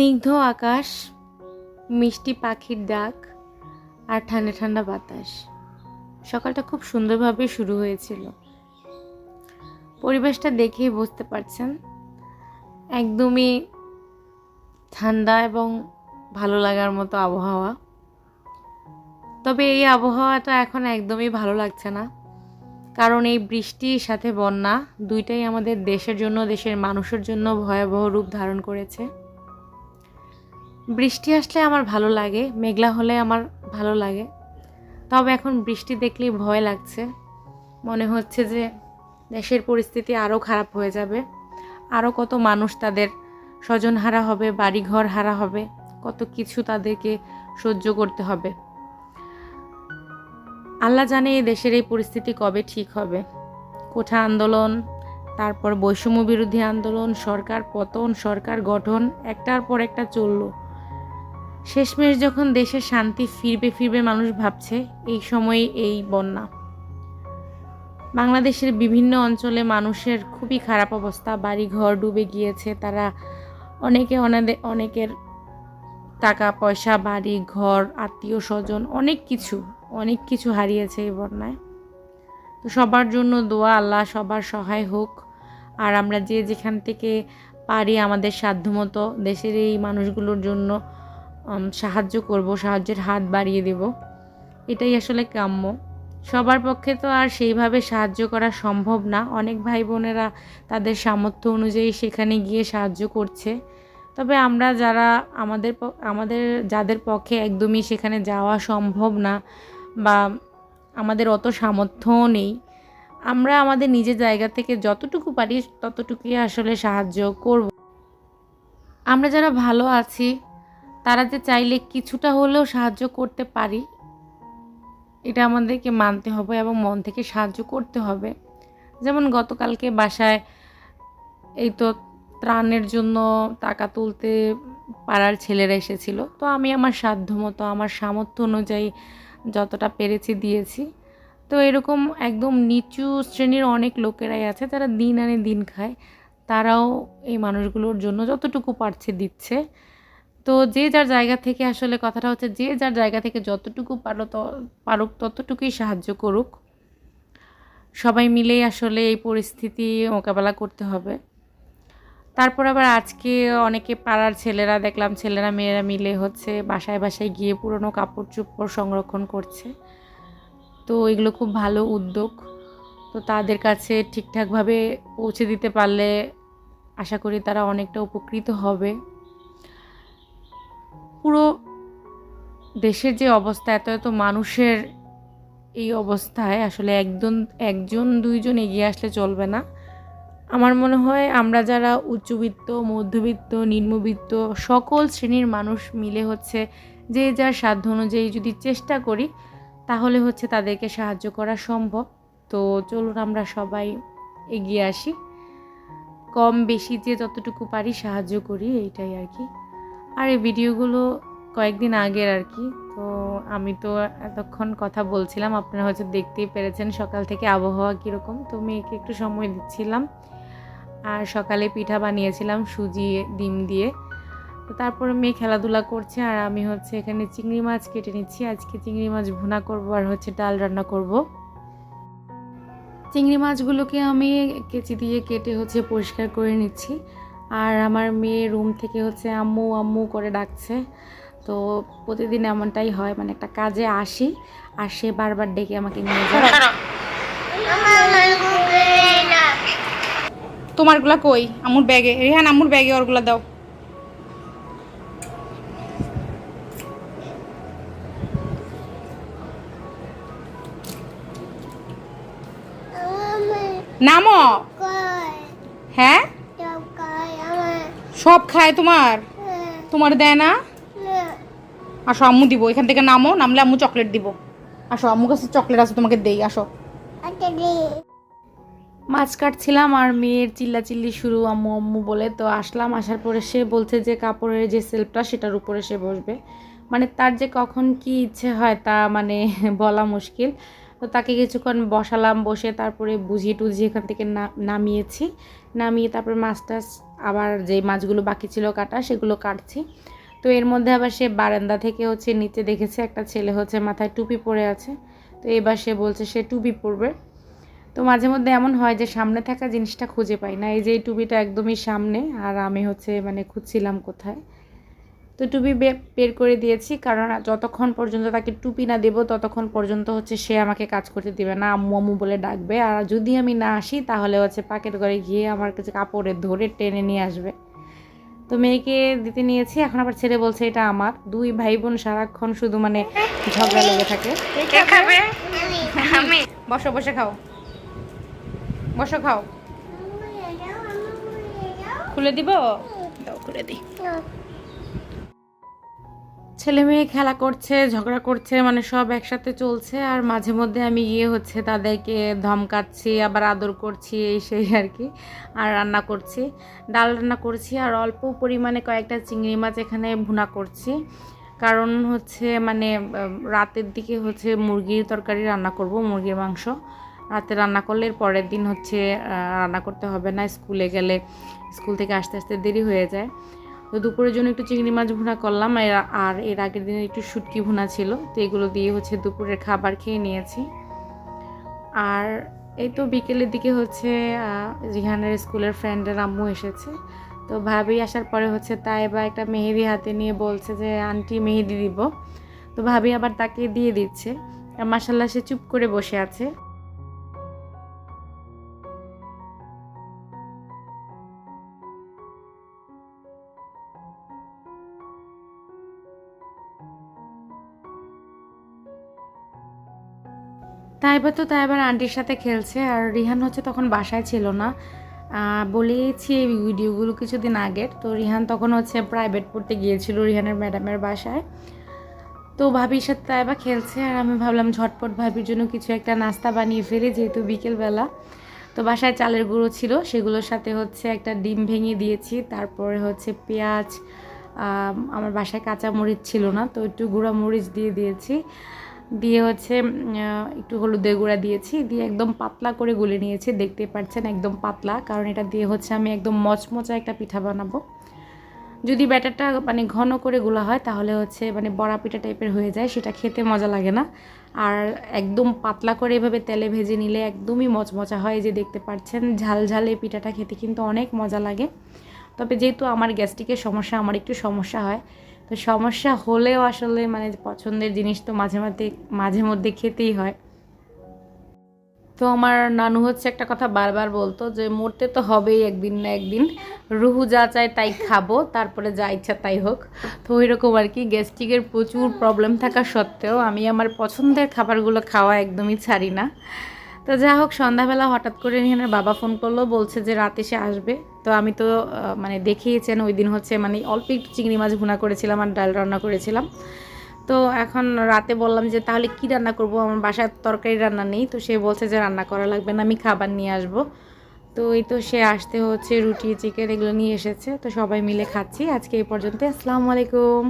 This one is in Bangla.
স্নিগ্ধ আকাশ, মিষ্টি পাখির ডাক আর ঠান্ডা ঠান্ডা বাতাস। সকালটা খুব সুন্দরভাবে শুরু হয়েছিল। পরিবেশটা দেখেই বুঝতে পারছেন, একদমই ঠান্ডা এবং ভালো লাগার মতো আবহাওয়া। তবে এই আবহাওয়াটা এখন একদমই ভালো লাগছে না, কারণ এই বৃষ্টির সাথে বন্যা দুইটাই আমাদের দেশের জন্য, দেশের মানুষের জন্য ভয়াবহ রূপ ধারণ করেছে। বৃষ্টি আসলে আমার ভালো লাগে, মেঘলা হলে আমার ভালো লাগে। তবে এখন বৃষ্টি দেখলেই ভয় লাগছে। মনে হচ্ছে যে দেশের পরিস্থিতি আরও খারাপ হয়ে যাবে। আরও কত মানুষ তাদের স্বজন হারা হবে, বাড়িঘর হারা হবে, কত কিছু তাদেরকে সহ্য করতে হবে। আল্লাহ জানে এই দেশের এই পরিস্থিতি কবে ঠিক হবে। কোঠা আন্দোলন, তারপর বৈষম্য বিরোধী আন্দোলন, সরকার পতন, সরকার গঠন, একটার পর একটা চলল। শেষমেশ যখন দেশে শান্তি ফিরবে ফিরবে মানুষ ভাবছে, এই সময়ে এই বন্যা। বাংলাদেশের বিভিন্ন অঞ্চলে মানুষের খুবই খারাপ অবস্থা। বাড়ি ঘর ডুবে গিয়েছে, তারা অনেকে অনেকে অনেকের টাকা, পয়সা, বাড়ি, ঘর, আত্মীয় স্বজন, অনেক কিছু অনেক কিছু হারিয়েছে এই বন্যায়। তো সবার জন্য দোয়া, আল্লাহ সবার সহায় হোক। আর আমরা যে যেখান থেকে পারি আমাদের সাধ্যমতো দেশের এই মানুষগুলোর জন্য সাহায্য করব, সাহায্যের হাত বাড়িয়ে দেব। এটাই আসলে কাম্য। সবার পক্ষে তো আর সেইভাবে সাহায্য করা সম্ভব না। অনেক ভাই বোনেরা তাদের সামর্থ্য অনুযায়ী সেখানে গিয়ে সাহায্য করছে। তবে আমরা যারা আমাদের আমাদের যাদের পক্ষে একদমই সেখানে যাওয়া সম্ভব না বা আমাদের অত সামর্থ্যও নেই, আমরা আমাদের নিজের জায়গা থেকে যতটুকু পারি ততটুকুই আসলে সাহায্য করব। আমরা যারা ভালো আছি তারা যে চাইলে কিছুটা হলেও সাহায্য করতে পারি, এটা আমাদেরকে মানতে হবে এবং মন থেকে সাহায্য করতে হবে। যেমন গতকালকে বাসায় এই তো ত্রাণের জন্য টাকা তুলতে পাড়ার ছেলেরা এসেছিল। তো আমি আমার সাধ্যমতো, আমার সামর্থ্য অনুযায়ী যতটা পেরেছি দিয়েছি। তো এরকম একদম নিচু শ্রেণির অনেক লোকেরাই আছে, যারা দিন আনে দিন খায়। তারাও এই মানুষগুলোর জন্য যতটুকু পারছে দিচ্ছে। তো যে যার জায়গা থেকে আসলে কথাটা হচ্ছে যে যার জায়গা থেকে যতটুকু পারো পারুক ততটুকুই সাহায্য করুক। সবাই মিলেই আসলে এই পরিস্থিতি মোকাবেলা করতে হবে। তারপর আবার আজকে অনেকে পাড়ার ছেলেরা দেখলাম, ছেলেরা, মেয়েরা মিলে হচ্ছে বাসায় বাসায় গিয়ে পুরনো কাপড় চোপড় সংরক্ষণ করছে। তো এগুলো খুব ভালো উদ্যোগ। তো তাদের কাছে ঠিকঠাকভাবে পৌঁছে দিতে পারলে আশা করি তারা অনেকটা উপকৃত হবে। পুরো দেশের যে অবস্থা, এত এত মানুষের এই অবস্থায় আসলে একজন একজন, দুইজন এগিয়ে আসলে চলবে না। আমার মনে হয় আমরা যারা উচ্চবিত্ত, মধ্যবিত্ত, নিম্নবিত্ত সকল শ্রেণির মানুষ মিলে হচ্ছে যে যার সাধ্য অনুযায়ী যদি চেষ্টা করি, তাহলে হচ্ছে তাদেরকে সাহায্য করা সম্ভব। তো চলুন আমরা সবাই এগিয়ে আসি। কম বেশি যে যতটুকু পারি সাহায্য করি, এইটাই আর কি। আর এই ভিডিওগুলো কয়েকদিন আগের আর কি, তো আমি তো এতক্ষণ কথা বলছিলাম, আপনারা হয়তো দেখতেই পেরেছেন সকাল থেকে আবহাওয়া কীরকম, তো মেয়েকে একটু সময় দিচ্ছিলাম। আর সকালে পিঠা বানিয়েছিলাম, সুজি, ডিম দিয়ে। তো তারপরে মেয়ে খেলাধুলা করছে, আর আমি হচ্ছে এখানে চিংড়ি মাছ কেটে নিচ্ছি। আজকে চিংড়ি মাছ ভুনা করব আর হচ্ছে ডাল রান্না করব। চিংড়ি মাছগুলোকে আমি কেচি দিয়ে কেটে হচ্ছে পরিষ্কার করে নিচ্ছি। আর আমার মেয়ে রুম থেকে হচ্ছে আম্মু আম্মু করে ডাকছে। তো প্রতিদিন এমনটাই হয় মানে একটা কাজে আসি আর সে বারবার ডেকে আমাকে নিয়ে যায়। তোমারগুলা কই? আমুর ব্যাগে। রেহান আমুর ব্যাগে ওরগুলা দাও। নামো। হ্যাঁ? সব খায় তোমার? তোমার দেয় না? আসো আম্মু দিব। এখান থেকে নামো নামলে আম্মু চকলেট দিব। আসো আম্মু কাছে চকলেট আছে তোমাকে দেই। আসো। মাছ কাটছিলাম আর মেয়ের চিল্লাচিল্লি শুরু আম্মু আম্মু বলে। তো আসলাম আসার পরে সে বলছে যে কাপড়ের যে সেলফটা সেটার উপরে সে বসবে। মানে তার যে কখন কি ইচ্ছে হয় তা মানে বলা মুশকিল। তো তাকে কিছুক্ষণ বসালাম, বসে তারপরে বুঝিয়ে টুঝিয়ে এখান থেকে নামিয়েছি। নামিয়ে তারপরে মাছ টাছ আবার যে মাছগুলো বাকি ছিল কাটা, সেগুলো কাটছি। তো এর মধ্যে আবার সে বারান্দা থেকে হচ্ছে নিচে দেখেছে, একটা ছেলে হচ্ছে মাথায় টুপি পরে আছে। তো এবার সে বলছে, সে টুপি পরবে। তো মাঝে মধ্যে এমন হয় যে সামনে থাকা জিনিসটা খুঁজে পাই না। এই যে এই টুপিটা একদমই সামনে, আর আমি হচ্ছে মানে খুঁজছিলাম কোথায়। তো টুপি বের করে দিয়েছি কারণ যতক্ষণ পর্যন্ত তাকে টুপি না দেবো ততক্ষণ পর্যন্ত হচ্ছে সে আমাকে কাজ করতে দেবে না। আম্মু আম্মু বলে ডাকবে আর যদি আমি না আসি তাহলে হচ্ছে পাকেট ঘরে গিয়ে আমার কাছে কাপড়ে ধরে টেনে নিয়ে আসবে। তো মেয়েকে দিতে নিয়েছি এখন আবার ছেলে বলছে এটা আমার। দুই ভাই বোন সারাক্ষণ শুধু মানে ঝগড়া লেগে থাকে। বসো বসে খাও। বসো খাও। খুলে দিব? খুলে দিই। ছেলে মেয়ে খেলা করছে, ঝগড়া করছে মানে সব একসাথে চলছে, আর মাঝে মধ্যে আমি গিয়ে হচ্ছে তাদেরকে ধমকাচ্ছি, আবার আদর করছি, এই সেই আর কি, আর রান্না করছি। ডাল রান্না করছি, আর অল্প পরিমাণে কয়েকটা চিংড়ি মাছ এখানে ভুনা করছি। কারণ হচ্ছে মানে রাতের দিকে হচ্ছে মুরগির তরকারি রান্না করব, মুরগির মাংস। রাতে রান্না করলে পরের দিন হচ্ছে রান্না করতে হবে না, স্কুলে গেলে স্কুল থেকে আসতে আসতে দেরি হয়ে যায়। তো দুপুরের জন্য একটু চিংড়ি মাছ ভুনা করলাম আর এর আগের দিনে একটু শুটকি ভুনা ছিল, তো এগুলো দিয়ে হচ্ছে দুপুরের খাবার খেয়ে নিয়েছি। আর এই তো বিকেলের দিকে হচ্ছে রিহানের স্কুলের ফ্রেন্ডের আম্মু এসেছে। তো ভাবি আসার পরে হচ্ছে তাই বা একটা মেহেদি হাতে নিয়ে বলছে যে, আন্টি, মেহেদি দিব। তো ভাবি আবার তাকে দিয়ে দিচ্ছে। মাসাল্লাহ সে চুপ করে বসে আছে। তাইবা তো তাইবার আন্টির সাথে খেলছে। আর রিহান হচ্ছে তখন বাসায় ছিল না। বলেছি এই ভিডিওগুলো কিছুদিন আগের। তো রিহান তখন হচ্ছে প্রাইভেট পড়তে গিয়েছিল রিহানের ম্যাডামের বাসায়। তো ভাবির সাথে তাইবা খেলছে। আর আমি ভাবলাম, ঝটপট ভাবির জন্য কিছু একটা নাস্তা বানিয়ে ফেলি, যেহেতু বিকেলবেলা। তো বাসায় চালের গুঁড়ো ছিল, সেগুলোর সাথে হচ্ছে একটা ডিম ভেঙে দিয়েছি। তারপরে হচ্ছে পেঁয়াজ আমার বাসায় কাঁচা মরিচ ছিল না, তো একটু গুঁড়া মরিচ দিয়ে দিয়েছি। দিয়ে হচ্ছে একটু হলুদের গুঁড়া দিয়েছি, দিয়ে একদম পাতলা করে গুলে নিয়েছি, দেখতে পাচ্ছেন একদম পাতলা, কারণ এটা দিয়ে হচ্ছে আমি একদম মচমচা একটা পিঠা বানাবো। যদি ব্যাটারটা মানে ঘন করে গুলা হয়, তাহলে হচ্ছে মানে বড়া পিঠা টাইপের হয়ে যায়, সেটা খেতে মজা লাগে না। আর একদম পাতলা করে এভাবে তেলে ভেজে নিলে একদমই মচমচা হয় যে দেখতে পাচ্ছেন ঝাল ঝাল পিঠাটা খেতে কিন্তু অনেক মজা লাগে। তবে যেহেতু আমার গ্যাস্ট্রিকের সমস্যা, আমার একটু সমস্যা হয় তো সমস্যা হলেও আসলে মানে পছন্দের জিনিস তো মাঝে মাঝে মাঝে মধ্যে খেতেই হয়। তো আমার নানু হচ্ছে একটা কথা বারবার বলতো যে, মরতে তো হবেই একদিন না একদিন। রুহু যা চায় তাই খাব, তারপরে যা ইচ্ছা তাই হোক। তো ওই রকম আর কি, গ্যাস্ট্রিকের প্রচুর প্রবলেম থাকা সত্ত্বেও আমি আমার পছন্দের খাবারগুলো খাওয়া একদমই ছাড়ি না। তো যা হোক, সন্ধ্যাবেলা হঠাৎ করে রিহানের বাবা ফোন করল, বলছে যে রাতে সে আসবে। তো আমি তো মানে দেখিয়েছেন ওই দিন হচ্ছে মানে অল্প একটু চিংড়ি মাছ ভুনা করেছিলাম আর ডাল রান্না করেছিলাম। তো এখন রাতে বললাম যে, তাহলে কি রান্না করব? আমার বাসায় তরকারি রান্না নেই। তো সে বলছে যে, রান্না করা লাগবে না, আমি খাবার নিয়ে আসব। তো এই তো সে আসতে হচ্ছে, রুটি, চিকেন এগুলো নিয়ে এসেছে। তো সবাই মিলে খাচ্ছি। আজকে এই পর্যন্ত আসসালামু আলাইকুম।